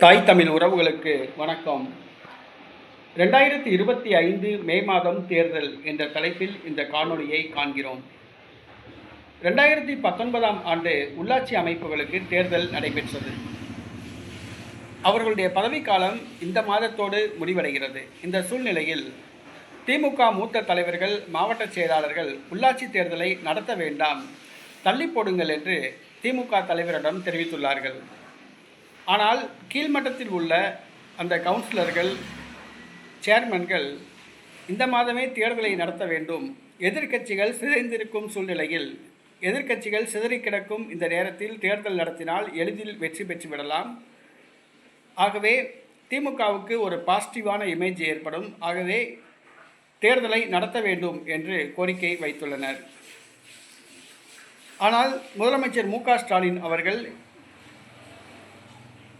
தாய் தமிழ் உறவுகளுக்கு வணக்கம். ரெண்டாயிரத்தி இருபத்தி ஐந்து மே மாதம் தேர்தல் என்ற தலைப்பில் இந்த காணொளியை காண்கிறோம். ரெண்டாயிரத்தி பத்தொன்பதாம் ஆண்டு உள்ளாட்சி அமைப்புகளுக்கு தேர்தல் நடைபெற்றது. அவர்களுடைய பதவிக்காலம் இந்த மாதத்தோடு முடிவடைகிறது. இந்த சூழ்நிலையில் திமுக மூத்த தலைவர்கள் மாவட்ட செயலாளர்கள் உள்ளாட்சி தேர்தலை நடத்த வேண்டாம் தள்ளி போடுங்கள் என்று திமுக தலைவரிடம் தெரிவித்துள்ளார்கள். ஆனால் கீழ்மட்டத்தில் உள்ள அந்த கவுன்சிலர்கள் சேர்மன்கள் இந்த மாதமே தேர்தலை நடத்த வேண்டும். எதிர்க்கட்சிகள் சிதைந்திருக்கும் சூழ்நிலையில் எதிர்க்கட்சிகள் சிதறி கிடக்கும் இந்த நேரத்தில் தேர்தல் நடத்தினால் எளிதில் வெற்றி பெற்று விடலாம். ஆகவே திமுகவுக்கு ஒரு பாசிட்டிவான இமேஜ் ஏற்படும். ஆகவே தேர்தலை நடத்த வேண்டும் என்று கோரிக்கை வைத்துள்ளனர். ஆனால் முதலமைச்சர் மு ஸ்டாலின் அவர்கள்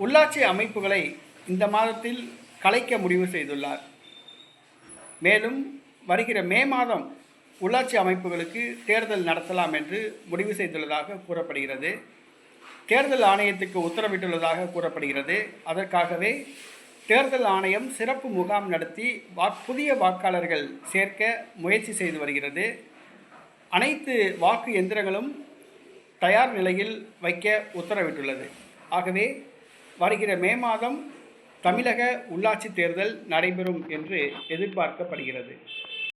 உள்ளாட்சி அமைப்புகளை இந்த மாதத்தில் கலைக்க முடிவு செய்துள்ளார். மேலும் வருகிற மே மாதம் உள்ளாட்சி அமைப்புகளுக்கு தேர்தல் நடத்தலாம் என்று முடிவு செய்துள்ளதாக கூறப்படுகிறது. தேர்தல் ஆணையத்துக்கு உத்தரவிட்டுள்ளதாக கூறப்படுகிறது. அதற்காகவே தேர்தல் ஆணையம் சிறப்பு முகாம் நடத்தி வா புதிய வாக்காளர்கள் சேர்க்க முயற்சி செய்து வருகிறது. அனைத்து வாக்கு எந்திரங்களும் தயார் நிலையில் வைக்க உத்தரவிட்டுள்ளது. ஆகவே வருகிற மே மாதம் தமிழக உள்ளாட்சி தேர்தல் நடைபெறும் என்று எதிர்பார்க்கப்படுகிறது.